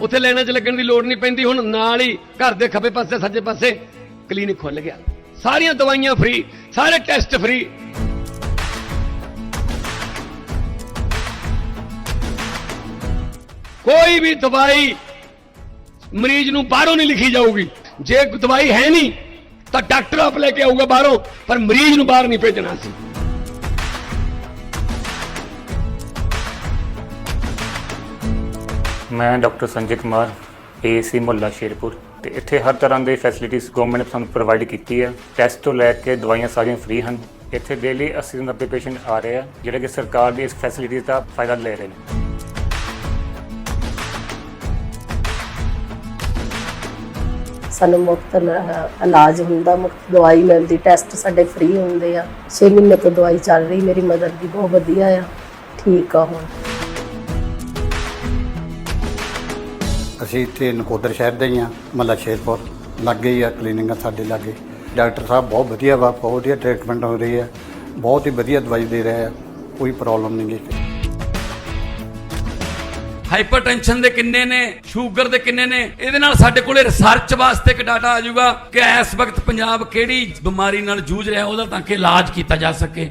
ਉੱਥੇ ਲਾਈਨਾਂ 'ਚ ਲੱਗਣ ਦੀ ਲੋੜ ਨਹੀਂ ਪੈਂਦੀ। ਹੁਣ ਨਾਲ ਹੀ ਘਰ ਦੇ ਖੱਬੇ ਪਾਸੇ, ਸੱਜੇ ਪਾਸੇ ਕਲੀਨਿਕ ਖੁੱਲ ਗਿਆ। ਸਾਰੀਆਂ ਦਵਾਈਆਂ ਫ੍ਰੀ ਸਾਰੇ ਟੈਸਟ ਫ੍ਰੀ ਕੋਈ ਵੀ ਦਵਾਈ ਮਰੀਜ਼ ਨੂੰ ਬਾਹਰੋਂ ਨਹੀਂ ਲਿਖੀ ਜਾਊਗੀ। ਜੇ ਦਵਾਈ ਹੈ ਨਹੀਂ, ਤਾਂ ਡਾਕਟਰ ਆਪ ਲੈ ਕੇ ਆਊਗਾ ਬਾਹਰੋਂ, ਪਰ ਮਰੀਜ਼ ਨੂੰ ਬਾਹਰ ਨਹੀਂ ਭੇਜਣਾ ਸੀ। ਮੈਂ ਡਾਕਟਰ ਸੰਜੇ ਕੁਮਾਰ ਏਸੀ ਮੁਹੱਲਾ ਸ਼ੇਰਪੁਰ ਤੇ ਇੱਥੇ ਹਰ ਤਰ੍ਹਾਂ ਦੇ ਫੈਸਿਲਿਟੀਜ਼ ਗਵਰਨਮੈਂਟ ਨੇ ਸਾਨੂੰ ਪ੍ਰੋਵਾਈਡ ਕੀਤੀ ਹੈ ਟੈਸਟ ਤੋਂ ਲੈ ਕੇ ਦਵਾਈਆਂ ਸਾਰੀਆਂ ਫ੍ਰੀ ਹਨ। ਇੱਥੇ ਡੇਲੀ 80 ਤੋਂ 90 ਪੇਸ਼ੈਂਟ ਆ ਰਹੇ ਆ, ਜਿਹੜੇ ਕਿ ਸਰਕਾਰ ਦੀ ਇਸ ਫੈਸਿਲਿਟੀ ਦਾ ਫਾਇਦਾ ਲੈ ਰਹੇ ਨੇ। ਸਾਨੂੰ ਮੁਫਤ ਇਲਾਜ ਹੁੰਦਾ, ਮੁਫਤ ਦਵਾਈ ਮਿਲਦੀ ਟੈਸਟ ਸਾਡੇ ਫ੍ਰੀ ਹੁੰਦੇ ਆ। 6 ਮਹੀਨੇ ਤੋਂ ਦਵਾਈ ਚੱਲ ਰਹੀ, ਮੇਰੀ ਮਦਰ ਦੀ ਬਹੁਤ ਵਧੀਆ ਆ। ਠੀਕ ਆ ਹੁਣ। ਅਸੀਂ ਇੱਥੇ ਨਕੋਦਰ ਸ਼ਹਿਰ ਦੇ ਹੀ ਹਾਂ, ਮੱਲਾ ਸ਼ੇਰਪੁਰ। ਲਾਗੇ ਹੀ ਆ ਕਲੀਨਿਕ ਆ ਸਾਡੇ ਲਾਗੇ। ਡਾਕਟਰ ਸਾਹਿਬ ਬਹੁਤ ਵਧੀਆ ਵਾ, ਬਹੁਤ ਵਧੀਆ ਟ੍ਰੀਟਮੈਂਟ ਹੋ ਰਹੀ ਹੈ ਬਹੁਤ ਹੀ ਵਧੀਆ ਦਵਾਈ ਦੇ ਰਹੇ ਆ। ਕੋਈ ਪ੍ਰੋਬਲਮ ਨਹੀਂ ਗੀ। ਹਾਈਪਰਟੈਂਸ਼ਨ ਦੇ ਕਿੰਨੇ ਨੇ ਸ਼ੂਗਰ ਦੇ ਕਿੰਨੇ ਨੇ, ਇਹਦੇ ਨਾਲ ਸਾਡੇ ਕੋਲੇ ਰਿਸਰਚ ਵਾਸਤੇ ਇੱਕ ਡਾਟਾ ਆ ਜਾਊਗਾ ਕਿ ਇਸ ਵਕਤ ਪੰਜਾਬ ਕਿਹੜੀ ਬਿਮਾਰੀ ਨਾਲ ਜੂਝ ਰਿਹਾ, ਉਹਦਾ ਤਾਂ ਕਿ ਇਲਾਜ ਕੀਤਾ ਜਾ ਸਕੇ।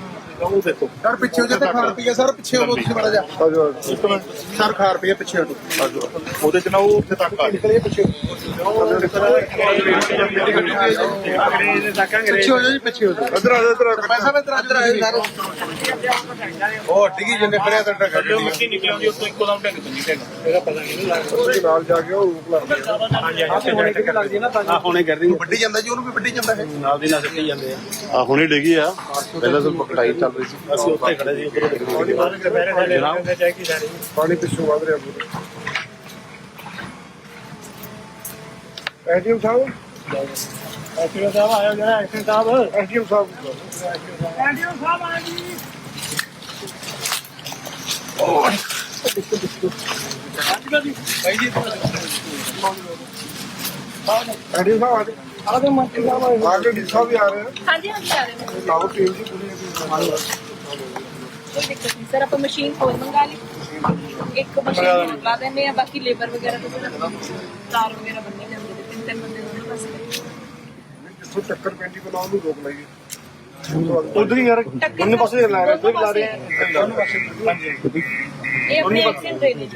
ਸਰ ਪਿੱਛੇ ਹੋ ਜਾ ਤੇ ਖਾਣ ਪੀਏ ਸਰ ਪਿੱਛੇ ਹੋ ਤੁਸੀਂ ਬੜਾ ਜਾ ਸਰ ਖਾਣ ਪੀਏ ਪਿੱਛੇ ਹੋ ਉਹਦੇ ਚ ਨਾ ਉਹ ਉੱਥੇ ਤੱਕ ਆ ਨਿਕਲੀਏ ਪਿੱਛੇ। ਪਿੱਛੇ ਹੋ ਜਾ ਜੀ ਪਿੱਛੇ ਹੋ ਜਾ ਇਧਰ ਆ ਜਾ ਇਧਰ ਆ ਪੈਸਾ ਇਧਰ ਆ ਜਾ। ਉਹ ਡਿੱਗੀ ਜੰਨੇ ਪੜਿਆ ਤਾਂ ਟੱਕਰ ਗਈ। ਮਿੱਟੀ ਨਿਕਲੀ ਆਉਂਦੀ ਉੱਤੋਂ ਇੱਕੋ ਦਮ ਟੱਕ ਪੈਂਦੀ ਟੱਕ ਇਹਦਾ ਪਤਾ ਨਹੀਂ ਲੱਗਦਾ। ਨਾਲ ਜਾ ਕੇ ਉਹ ਰੂਪ ਲੱਗਦਾ ਹਾਂਜੀ ਹਾਂਜੀ ਲੱਗਦੀ ਨਾ ਤਾਂ ਹੁਣੇ ਕਰ ਰਹੀ ਵੱਡੀ ਜਾਂਦਾ ਜੀ ਉਹਨੂੰ ਵੀ ਵੱਡੀ ਜਾਂਦਾ ਹੈ ਨਾਲ ਦੀ ਨਾਲ ਸਿੱਟੀ ਜਾਂਦੇ ਆ। ਆ ਹੁਣੇ ਡਿੱਗੀ ਆ। ਪਹਿਲਾਂ ਤਾਂ ਪਕੜਾਈ ਚੱਲ ਰਹੀ ਸੀ ਅਸੀਂ ਉੱਥੇ ਖੜੇ ਸੀ ਉੱਧਰੋਂ ਡਿੱਗੀ ਪਾਣੀ ਪਿੱਛੋਂ ਵਧ ਰਿਹਾ ਪੂਰਾ। ਐਡੀਐਮ ਸਾਹਿਬ? ਐਡੀਐਮ ਸਾਹਿਬ ਆਇਆ ਜਿਹੜਾ ਐਡੀਐਮ ਸਾਹਿਬ। ਐਡੀਐਮ ਸਾਹਿਬ। ਐਡੀਐਮ ਸਾਹਿਬ ਆਇਆ ਜੀ। ਐਡੀਐਮ ਸਾਹਿਬ ਆ ਗਏ ਆ ਮੰਤਰੀ ਸਾਹਿਬ ਆ ਗਏ ਡੀ ਸਾਹਿਬ ਵੀ ਆ ਰਹੇ ਹਨ ਹਾਂਜੀ ਹਾਂਜੀ ਆ ਰਹੇ ਨੇ ਟੀਮ ਜੀ ਪੂਰੀ ਕੋਈ ਦਿੱਕਤ ਨਹੀਂ ਸਰ ਆਪਾਂ ਮਸ਼ੀਨ ਹੋਰ ਮੰਗਾ ਲਈ। ਇੱਕ ਮਸ਼ੀਨ ਲਾ ਦਿੰਦੇ ਆ ਬਾਕੀ ਲੇਬਰ ਵਗੈਰਾ ਤੇ ਫਿਰ ਤਾਰ ਵਗੈਰਾ ਬੰਨੇ ਜਾਂਦੇ ਨੇ ਤਿੰਨ ਤਿੰਨ ਬੰਦੇ ਦੋਨੋਂ ਪਾਸੇ। ਜਿੱਥੋਂ ਚੱਕਰ ਪੈਂਦੀ ਬਣਾ ਉਹਨੂੰ ਰੋਕ ਲਈਏ। ਉਧਰ ਹੀ ਯਾਰ ਦੋਨੇ ਪਾਸੇ ਲਾ ਰਹੇ ਦੋਨੇ ਲਾ ਰਹੇ ਦੋਨੇ ਪਾਸੇ ਇਹ ਆਪਣੇ ਐਕਸੈਂਟ ਡਰੇਨੇਜ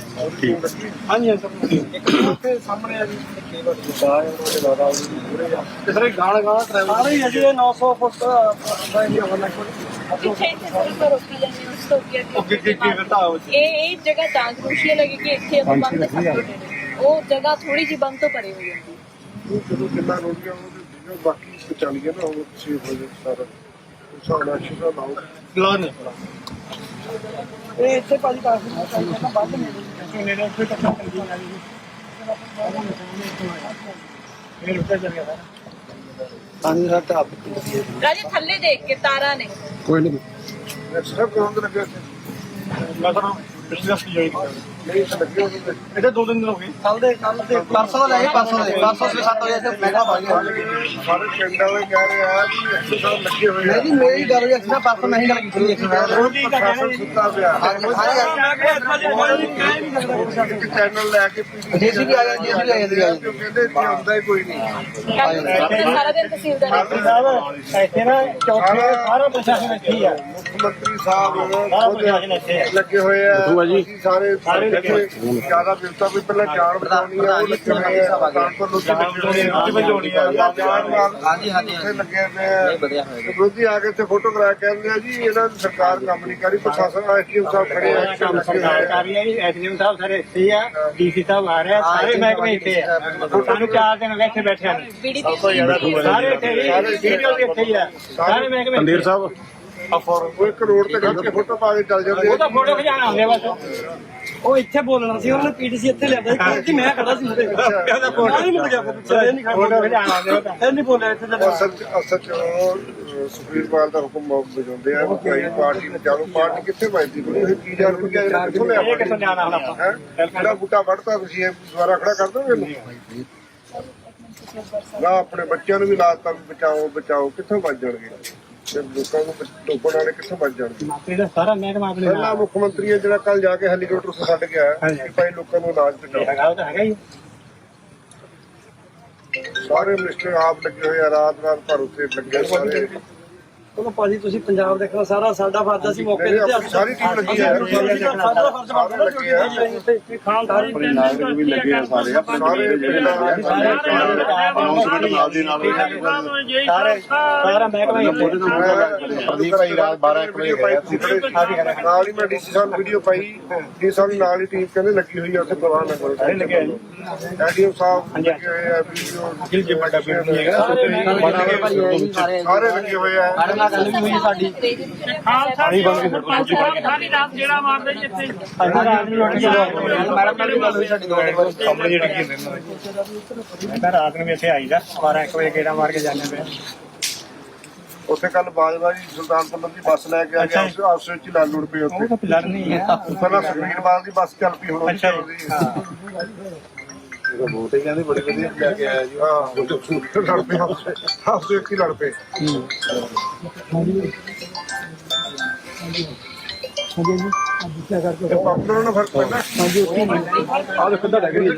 ਹਾਂਜੀ ਹਾਂ ਸਰ ਇੱਕ ਉੱਥੇ ਸਾਹਮਣੇ ਆ ਜੀ ਕੇਵਲ ਬਾਹਰ ਉਹਦੇ ਦਾਦਾ ਪੂਰੇ ਆ ਤੇ ਸਾਰੇ ਗਾਣ ਗਾਣ ਡਰਾਈਵਰ ਸਾਰੇ ਹੀ ਅਜੇ 900 ਫੁੱਟ ਦਾ ਇਹ ਹੋਣਾ ਪਿੱਛੇ ਇੱਥੇ ਸਰ ਉੱਪਰ ਰੋਕੀ ਜਾਂਦੇ ਉਸ ਤੋਂ ਅੱਗੇ ਉਹ ਕਿ ਕਿ ਕਿ ਘਟਾਓ ਇਹ ਇਹ ਜਗ੍ਹਾ ਤਾਂ ਕ੍ਰੂਸ਼ੀਅਲ ਹੈ ਕਿ ਇੱਥੇ ਆਪਾਂ ਬੰਦ ਕਰ ਸਕਦੇ ਨੇ। ਉਹ ਜਗ੍ਹਾ ਥੋੜੀ ਜਿਹੀ ਬੰਦ ਤੋਂ ਪਰੇ ਹੋ ਜਾਂਦੀ ਹੈ। ਉਹ ਜਦੋਂ ਕਿੰਨਾ ਰੋਕ ਗਿਆ ਉਹ ਬਾਕੀ ਚੱਲ ਗਿਆ ਨਾ ਉਹ ਸੇਵ ਹੋ ਜਾ ਸਾਰਾ। ਸਾਡਾ ਦਾ ਲਾਓ ਲਾ ਨਹੀਂ ਇਹ ਇੱਥੇ ਭਾਜੀ ਕਾਫੀ ਨਾ ਬੰਦ ਨਹੀਂ ਨੇੜੇ ਉੱਥੇ ਤੱਕ ਚੱਲਦੀ ਆ ਜੀ ਫਿਰ ਉੱਤੇ ਚੱਲ ਗਿਆ ਪਾਣੀ ਦਾ ਟਾਪ ਰਾਜੇ ਥੱਲੇ ਦੇਖ ਕੇ ਤਾਰਾਂ ਨੇ। ਕੋਈ ਨਹੀਂ। ਸਭ ਕੰਮ ਤੇ ਲੱਗਿਆ ਮੈਂ ਤਾਂ ਪਿਛਲੇ ਹਫ਼ਤੇ ਜੁਆਇਨ ਨਹੀਂ ਇਹਦੇ ਦੋ ਦਿਨ ਹੋ ਗਏ। ਕੱਲ ਦੇ ਕੱਲ ਦੇ। ਪਰਸੋਂ ਦਾ ਲੈ ਪਰਸੋਂ ਦੇ। ਪਰਸੋਂ ਸਵੇਰੇ 7 ਵਜੇ ਤੇ ਮਹਿੰਗਾ ਪਾ ਗਿਆ। ਸਾਰੇ ਪਿੰਡ ਵਾਲੇ ਕਹਿ ਰਹੇ ਆ ਕਿ ਇੱਥੇ ਸਭ ਲੱਗੇ ਹੋਏ ਨਹੀਂ ਮੇਰੀ ਗੱਲ ਹੋਈ ਅਕਸਰ ਪਰਸੋਂ ਨਹੀਂ ਗੱਲ ਕੀਤੀ ਇੱਕ ਉਹ ਕੀ ਕਹਿੰਦੇ ਸੁੱਤਾ ਪਿਆ। ਚੈਨਲ ਲੈ ਕੇ ਜੀਸੀਬੀ ਆ। ਗਿਆ ਜੀਸੀਬੀ ਆ ਜਾਂਦੀ ਆ। ਕਹਿੰਦੇ ਇੱਥੇ ਆਉਂਦਾ ਹੀ ਕੋਈ ਨਹੀਂ। ਕੱਲ ਸਾਰਾ ਦਿਨ ਤਹਿਸੀਲਦਾਰ ਸਾਹਿਬ ਇੱਥੇ ਨਾ ਚੌਥੇ ਸਾਰਾ ਪ੍ਰਸ਼ਾਸਨ ਇੱਥੇ ਆ। ਮੁੱਖ ਮੰਤਰੀ ਸਾਹਿਬ ਖੁਦ ਲੱਗੇ ਹੋਏ ਆ। ਸਾਰੇ ਸਾਰੇ ਜ਼ਿਆਦਾ ਬਿਰਤਾ ਵੀ ਪਹਿਲਾਂ ਜਾਣ ਬਤਾਉਣੀ ਆ ਉਹ ਲੱਗੇ ਹੋਏ ਆ। ਕਾਨਪੁਰ ਨੂੰ ਲੱਗੇ ਵਜਾਉਣੀ ਆ। ਹਾਂਜੀ ਹਾਂਜੀ ਇੱਥੇ ਲੱਗੇ ਨੇ। ਵਿਰੋਧੀ ਆ ਕੇ ਇੱਥੇ ਫੋਟੋ ਕਰਾ ਕੇ ਕਹਿੰਦੇ ਆ ਜੀ ਇਹਨਾਂ ਦੀ ਸਰਕਾਰ ਕੰਮ ਨਹੀਂ ਕਰੀ ਪ੍ਰਸ਼ਾਸਨ ਐਸਡੀਐਮ ਸਾਹਿਬ ਖੜੇ ਆ ਕੰਮ ਸਰਕਾਰ ਕਰ ਰਹੀ ਹੈ ਐਸਡੀਐਮ ਸਾਹਿਬ ਸਾਰੇ ਇੱਥੇ ਆ ਡੀਸੀ ਸਾਹਿਬ ਆ ਰਹੇ ਆ ਸਾਰੇ ਮਹਿਕਮੇ ਇੱਥੇ ਆ। ਸਾਨੂੰ ਚਾਰ ਦਿਨ ਹੋ ਗਏ ਇੱਥੇ ਨੂੰ। ਬੀਡੀਪੀ ਸਾਰੇ ਇੱਥੇ ਹੀ ਆ ਵੀਡੀਓ ਵੀ ਇੱਥੇ ਹੀ ਆ। ਸਾਰੇ ਮਹਿਕਮੇ ਅੰਦੇਰ ਸਾਹਿਬ। ਉਹ ਇੱਕ ਰੋਡ ਤੇ ਖੜ ਕੇ ਫੋਟੋ ਪਾ ਕੇ ਚੱਲ ਜਾਂਦੇ ਉਹ ਤਾਂ ਫੋਟੋ ਖਿਚਾਣਾ ਹੁੰਦੇ ਬਸ। ਉਹ ਇੱਥੇ ਬੋਲਣਾ ਸੀ ਉਹਨੇ ਪੀਟੀਸੀ ਇੱਥੇ ਲਿਆਂਦਾ ਸੀ ਕਿ ਮੈਂ ਖੜਾ ਸੀ ਉਹਦੇ ਕਹਿੰਦਾ ਫੋਟੋ ਨਹੀਂ ਮਿਲ ਗਿਆ ਪਿੱਛੇ ਇਹ ਨਹੀਂ ਤਾਂ ਇਹ ਨਹੀਂ ਬੋਲਿਆ ਇੱਥੇ ਅਸਲ ਚ ਅਸਲ ਚ ਉਹ ਸੁਪਰੀਮ ਦਾ ਹੁਕਮ ਵਜਾਉਂਦੇ ਆ ਕਿ ਭਾਈ ਪਾਰਟੀ ਨੂੰ ਚਾਲੂ ਪਾਰਟੀ ਕਿੱਥੇ ਵੱਜਦੀ ਕੋਈ ਇਹ ਕੀ ਜਾਣ ਰੁਪਿਆ ਜਿਹੜਾ ਕਿੱਥੋਂ ਲਿਆ ਇਹ ਕਿੱਥੋਂ ਲਿਆਉਣਾ ਹੁਣ ਆਪਾਂ? ਹੈਂ? ਜਿਹੜਾ ਬੂਟਾ ਵੱਢਤਾ ਤੁਸੀਂ ਇਹ ਦੁਬਾਰਾ ਖੜਾ ਕਰ ਦੋਗੇ ਇਹਨੂੰ? ਨਾ ਆਪਣੇ ਬੱਚਿਆਂ ਨੂੰ ਵੀ ਲਾਤਾ ਵੀ ਬਚਾਓ ਬਚਾਓ। ਕਿੱਥੋਂ ਬਚ ਜਾਣਗੇ? ਤੇ ਲੋਕਾਂ ਨੂੰ ਟੋਕਣ ਵਾਲੇ ਕਿੱਥੋਂ ਬਚ ਜਾਣਗੇ? ਮੰਤਰੀ ਦਾ ਸਾਰਾ ਮਹਿਕਮਾ ਆਪਣੇ ਪਹਿਲਾਂ ਨਾਲ ਮੁੱਖ ਮੰਤਰੀ ਹੈ ਜਿਹੜਾ ਕੱਲ ਜਾ ਕੇ ਹੈਲੀਕਾਪਟਰ ਤੋਂ ਛੱਡ ਕੇ ਆਇਆ ਹਾਂਜੀ। ਕਿ ਭਾਈ ਲੋਕਾਂ ਨੂੰ ਇਲਾਜ ਪਹੁੰਚਾਓ ਹੈਗਾ ਉਹ ਤਾਂ ਹੈਗਾ ਹੀ। ਸਾਰੇ ਮਿਨਿਸਟਰ ਆਪ ਲੱਗੇ ਹੋਏ ਆ ਰਾਤ ਰਾਤ ਭਰ ਉੱਤੇ ਲੱਗੇ ਸਾਰੇ। ਚਲੋ ਭਾਜੀ ਤੁਸੀਂ ਪੰਜਾਬ ਦੇਖਣਾ ਸਾਰਾ ਸਾਡਾ ਫਰਜ਼ ਸੀ ਮੌਕੇ ਤੇ ਸਾਰੀ ਟੀਮ ਲੱਗੀ ਹੈ। ਸਾਡਾ ਫਰਜ਼ ਸਾਰੇ ਲੱਗੇ ਆ। ਆਪਣੇ ਨਾਗਰਿਕ ਵੀ ਲੱਗੇ ਆ ਸਾਰੇ ਸਾਰੇ ਜਿਹੜੇ ਨਾਲ ਅਨਾਉਂਸਮੈਂਟ ਨਾਲ ਦੀ ਨਾਲ ਸਾਰੇ ਸਾਰਾ ਮਹਿਕਮਾ ਹੀ ਆਪਣੇ ਅਭੀ ਭਾਈ ਰਾਤ 12 1 ਵਜੇ ਗਏ ਨਾਲ ਹੀ ਮੈਂ ਡੀਸੀ ਸਾਹਿਬ ਵੀਡੀਓ ਪਾਈ। ਡੀ ਸਾਹਿਬ ਨਾਲ ਹੀ ਟੀਮ ਕਹਿੰਦੇ ਲੱਗੀ ਹੋਈ ਆ ਉੱਥੇ ਪਰਵਾਹ ਨਾ ਕਰੋ ਸਾਰੇ ਲੱਗੇ ਐਡੀਓ ਸਾਹਿਬ ਲੱਗੇ ਹੋਏ ਆ ਵੀਡੀਓ ਜਿਲ ਜੇ ਵੱਡਾ ਨਹੀਂ ਹੈਗਾ। ਸਾਰੇ ਲੱਗੇ ਹੋਏ ਆ ਗੱਲ ਵੀ ਹੋਈ ਸਾਡੀ। ਬੰਦ ਕੇ ਸਰਪੰਚ ਸਾਰੀ ਰਾਤ ਜਿਹੜਾ ਮਾਰਦੇ ਜੀ ਇੱਥੇ ਰਾਤ ਨੂੰ ਲੁੱਟ ਕੇ ਮੈਡਮ ਨਾਲ ਵੀ ਗੱਲ ਹੋਈ ਸਾਡੀ ਦੋ ਸਾਹਮਣੇ ਜਿਹੜੀ ਕੀ ਮੈਂ ਤਾਂ ਰਾਤ ਨੂੰ ਵੀ ਇੱਥੇ ਆਈਦਾ 12 1 ਵਜੇ ਗੇੜਾ ਮਾਰ ਕੇ ਜਾਂਦੇ ਪਏ ਉੱਥੇ ਕੱਲ ਬਾਜਵਾ ਜੀ ਸੁਲਤਾਨਪੁਰ ਦੀ ਬੱਸ ਲੈ ਕੇ ਆ ਗਿਆ ਉਸ ਆਪਸ ਵਿੱਚ ਲੜ ਲੁੜ ਪਏ ਉਹ ਉੱਥੇ। ਤਾਂ ਪਿਲਰ ਨਹੀਂ ਹੈ। ਪਹਿਲਾਂ ਸੁਖਬੀਰ ਬਾਲ ਦੀ ਬੱਸ ਚੱਲ ਪਈ ਹੁਣ ਉਹ ਅੱਛਾ ਚੱਲ ਜੀ ਰਹੀ ਹੈ। ਇਹਦਾ ਵੋਟ ਹੀ ਕਹਿੰਦੇ ਬੜੀ ਵਧੀਆ ਲੈ ਕੇ ਆਇਆ ਜੀ। ਹਾਂ ਲੜ ਪਏ ਆਪਸ ਆਪਸ ਹੀ ਲੜ ਪਏ। ਤੇ ਪਾਪੂਲਰ ਨਾਲ ਫ਼ਰਕ ਪੈਂਦਾ। ਆਹ ਦੇਖੋ ਤੁਹਾਡਾ ਕਿਹੜੀ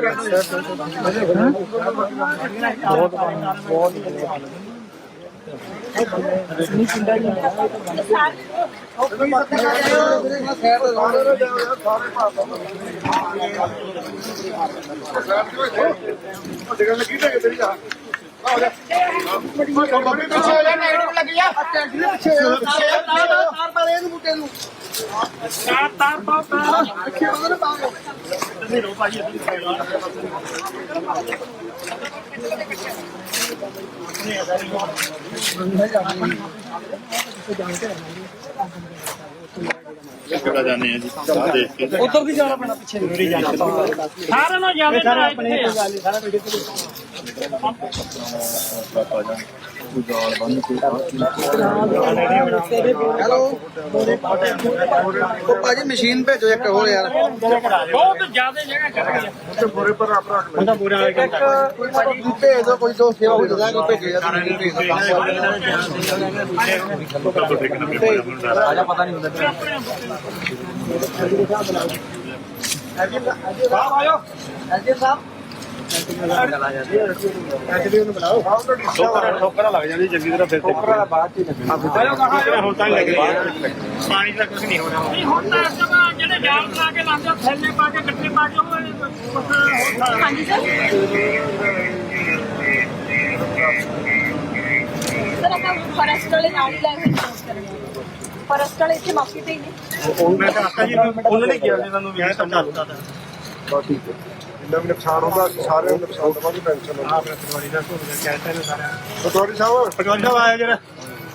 ਡਿਗਣ ਲੱਗੀ ਤੇ ਤੇਰੀ ਆ ਆ ਜਾ ਪਿੱਛੇ ਹੋ ਜਾ ਨੈਗੇਟਿਵ ਲੱਗ ਗਿਆ ਪਿੱਛੇ ਤਾਰ ਪਾ ਇਹਨੂੰ ਬੁੱਟੇ ਨੂੰ ਤਾਰ ਤਾਰ ਪਾਓ ਤਾਰ ਪਿੱਛੇ ਉਹਦੇ ਨਾਲ ਪਾ ਤੁਸੀਂ ਰੋ ਭਾਜੀ ਇੱਥੇ ਕਿਹੜਾ ਜਾਣੇ ਆ ਜੀ? ਆਹ ਦੇਖ ਕੇ। ਉਧਰ ਦੀ ਜਾਣਾ ਪੈਣਾ ਪਿੱਛੇ। ਸਾਰਿਆਂ ਨੂੰ ਜਾਵੇ ਤੇ ਪਾਪਾ ਉਹ ਭਾਜੀ ਮਸ਼ੀਨ ਭੇਜੋ ਇੱਕ ਹੋਰ ਯਾਰ ਬਹੁਤ ਜ਼ਿਆਦਾ ਜਗ੍ਹਾ ਚੱਲ ਗਈ ਉੱਤੇ ਬੋਰੇ ਪਰ ਆਪ ਰੱਖ ਲੈ ਉਹਦਾ ਬੁਰਾ ਹਾਲ ਕਰਦਾ ਕੋਈ ਭਾਜੀ ਭੇਜ ਦਿਓ ਕੋਈ ਦੋ ਸੇਵਾ ਹੋ ਜਾਂਦਾ ਕੋਈ ਭੇਜੋ ਯਾਰ ਮਸ਼ੀਨ ਭੇਜ ਦਿਓ ਆਜਾ ਪਤਾ ਨਹੀਂ ਹੁੰਦਾ ਸਾਹਿਬ ਆਇਓ ਐਜੇ ਸਾਹਿਬ ਹਾਂ ਠੋਕਰਾਂ ਠੋਕਰਾਂ ਲੱਗ ਜਾਂਦੀ ਚੰਗੀ ਤਰ੍ਹਾਂ ਫਿਰ ਤੇ। ਬਾਅਦ ਚ ਹੁਣ ਤਾਂ ਲੱਗ ਪਾਣੀ ਦਾ ਕੁਝ ਨਹੀਂ ਹੋਣਾ ਨਹੀਂ ਹੁਣ ਤਾਂ ਸਭ ਜਿਹੜੇ ਜਾਲ ਬਣਾ ਕੇ ਲਾਉਂਦੇ ਥੈਲੇ ਪਾ ਕੇ ਗੱਠੇ ਪਾ ਕੇ ਉਹ ਹਾਂਜੀ ਸਰ। ਸਰ ਆਪਾਂ ਫੋਰੈਸਟ ਵਾਲੇ ਨਾਲ ਹੀ ਲੈ ਕੇ ਫੋਰੈਸਟ ਵਾਲੇ ਇੱਥੇ ਮੌਕੇ ਤੇ ਹੀ ਨੇ। ਮੈਂ ਤਾਂ ਆਖਾ ਜੀ ਉਹਨਾਂ ਨੇ ਕਿਹਾ ਸੀ ਤੁਹਾਨੂੰ ਵੀ ਇਹ ਤਾਂ ਚੱਲਦਾ ਬਸ ਠੀਕ ਹੈ। ਵੀ ਨੁਕਸਾਨ ਹੁੰਦਾ ਅਸੀਂ ਸਾਰਿਆਂ ਨੂੰ ਨੁਕਸਾਨ ਦਵਾਂਗੇ ਟੈਨਸ਼ਨ ਨਾ ਆਪਣੇ ਪਟਵਾਰੀ ਦਾ ਗਿਆ ਕਹਿੰਦੇ ਨੇ ਸਾਰਾ। ਪਟਵਾਰੀ ਸਾਹਿਬ? ਪਟਵਾਰੀ ਸਾਹਿਬ ਆਇਆ ਜਿਹੜਾ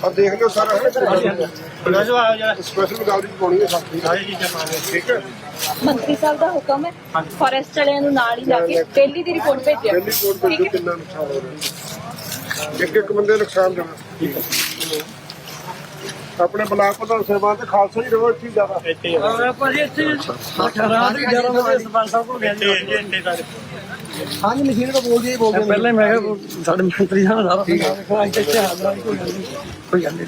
ਆ ਦੇਖ ਲਿਓ ਸਾਰਾ ਹੈ ਪਟਵਾਰੀ ਸਾਹਿਬ ਆਇਆ ਜਿਹੜਾ ਸਪੈਸ਼ਲ ਗੱਲ ਦੀ ਪਾਉਣੀ ਹੈ ਸਾਡੀ ਸਾਰੀ ਚੀਜ਼ਾਂ ਮਾਰੇ ਠੀਕ ਹੈ? ਮੰਤਰੀ ਸਾਹਿਬ ਦਾ ਹੁਕਮ ਹੈ ਫੋਰੈਸਟ ਵਾਲਿਆਂ ਨੂੰ ਨਾਲ ਹੀ ਲਾ ਕੇ ਡੇਲੀ ਦੀ ਰਿਪੋਰਟ ਭੇਜਿਆ। ਪਹਿਲੀ ਠੀਕ ਭੇਜੋ ਹੈ? ਕਿੰਨਾ ਨੁਕਸਾਨ ਹੋ ਰਿਹਾ। ਇੱਕ ਇੱਕ ਬੰਦੇ ਨੁਕਸਾਨ ਦੇਣਾ ਆਪਣੇ ਬਲਾਕ ਪ੍ਰਧਾਨ ਤੇ ਖਾਲਸਾ ਹੀ ਰਹੋ ਇੱਥੇ ਹੀ ਜ਼ਿਆਦਾ। ਇੱਥੇ ਹੀ। ਭਾਜੀ ਇੱਥੇ ਰਾਤ ਦੀ 11 ਵਜੇ ਸਰਪੰਚ ਸਾਹਿਬ ਕੋਲ ਗਿਆ ਇੱਥੇ ਇੱਥੇ ਸਾਰੇ। ਹਾਂਜੀ ਮਸ਼ੀਨ ਤੋਂ ਬੋਲਦੀ ਬੋਲਦੇ ਪਹਿਲਾਂ ਹੀ ਮੈਂ ਕਿਹਾ ਸਾਡੇ ਮੰਤਰੀ ਸਾਹਿਬ ਸਾਰਾ ਇੱਥੇ ਹਾਜ਼ਰ ਕੋਈ ਗੱਲ ਨਹੀਂ ਕੋਈ ਗੱਲ ਨਹੀਂ।